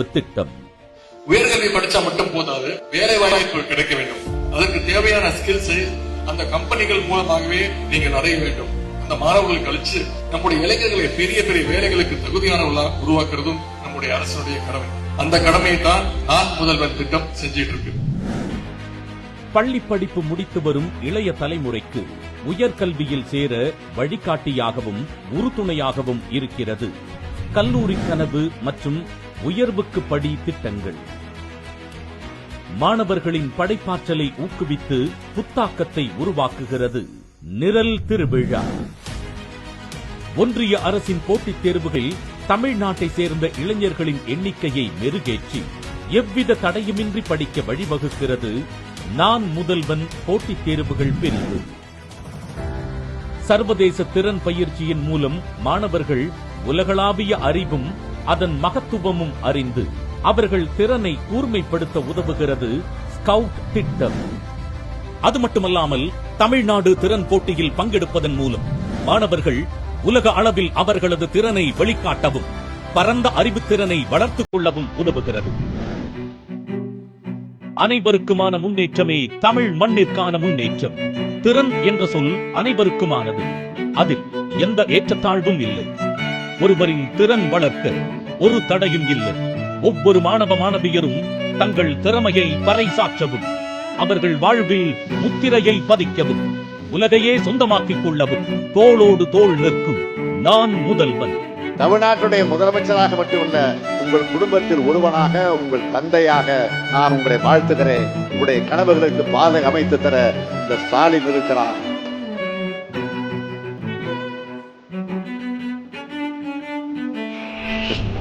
திட்டம் உயர்கல்வி படிச்சா மட்டும் போதாது வேலை வாய்ப்பு கிடைக்க வேண்டும். அதற்கு தேவையான ஸ்கில்ஸை அந்த கம்பெனிகள் மூலமாகவே நீங்கள் அடைய வேண்டும். அந்த மாணவர்களுக்கு அளிச்சு நம்முடைய இளைஞர்களை பெரிய பெரிய வேலைகளுக்கு தகுதியானவர்களா உருவாக்குறதும் நம்முடைய அரசுடைய கடமை. அந்த கடமையை தான் நான் முதல்வன் திட்டம் செஞ்சிட்டு இருக்கு. பள்ளி படிப்பு முடித்து வரும் இளைய தலைமுறைக்கு உயர்கல்வியில் சேர வழிகாட்டியாகவும் உறுதுணையாகவும் இருக்கிறது. கல்லூரி கனவு மற்றும் உயர்வுக்கு படி திட்டங்கள். மாணவர்களின் படைப்பாற்றலை ஊக்குவித்து புத்தாக்கத்தை உருவாக்குகிறது நிரல் திருவிழா. ஒன்றிய அரசின் போட்டித் தேர்வுகளில் தமிழ்நாட்டை சேர்ந்த இளைஞர்களின் எண்ணிக்கையை மெருகேற்றி எவ்வித தடையுமின்றி படிக்க வழிவகுக்கிறது நான் முதல்வன் போட்டித் தேர்வுகள் பிரிவு. சர்வதேச திறன் பயிற்சியின் மூலம் மாணவர்கள் உலகளாவிய அறிவும் அதன் மகத்துவமும் அறிந்து அவர்கள் திறனை கூர்மைப்படுத்த உதவுகிறது ஸ்கவுட் திட்டம். அது மட்டுமல்லாமல் தமிழ்நாடு திறன் போட்டியில் பங்கெடுப்பதன் மூலம் மாணவர்கள் உலக அளவில் அவர்களது திறனை வெளிக்காட்டவும் பரந்த அறிவுத்திறனை வளர்த்துக் கொள்ளவும் உதவுகிறது. அனைவருக்குமான முன்னேற்றமே தமிழ் மண்ணிற்கான முன்னேற்றம். திறன் என்ற சொல் அனைவருக்குமானது. அதில் எந்த ஏற்றத்தாழ்வும் இல்லை. ஒருவரின் திறன் வளர்க்க ஒரு தடையும் இல்லை. ஒவ்வொரு மாணவ மாணவியரும் தங்கள் திறமையை பறைசாற்றவும் அவர்கள் வாழ்வில் முத்திரையை பதிக்கவும் உலகையே சொந்தமாக்கிக் கொள்ளவும் தோளோடு தோள் நிற்கும் நான் முதல்வன். தமிழ்நாட்டுடைய முதலமைச்சராக மட்டுமல்ல உங்கள் குடும்பத்தில் ஒருவனாக உங்கள் தந்தையாக நான் உங்களை வாழ்த்துகிறேன். உங்களுடைய கனவுகளுக்கு பாதை அமைத்து தர இந்த ஸ்டாலின் இருக்கிறான் Just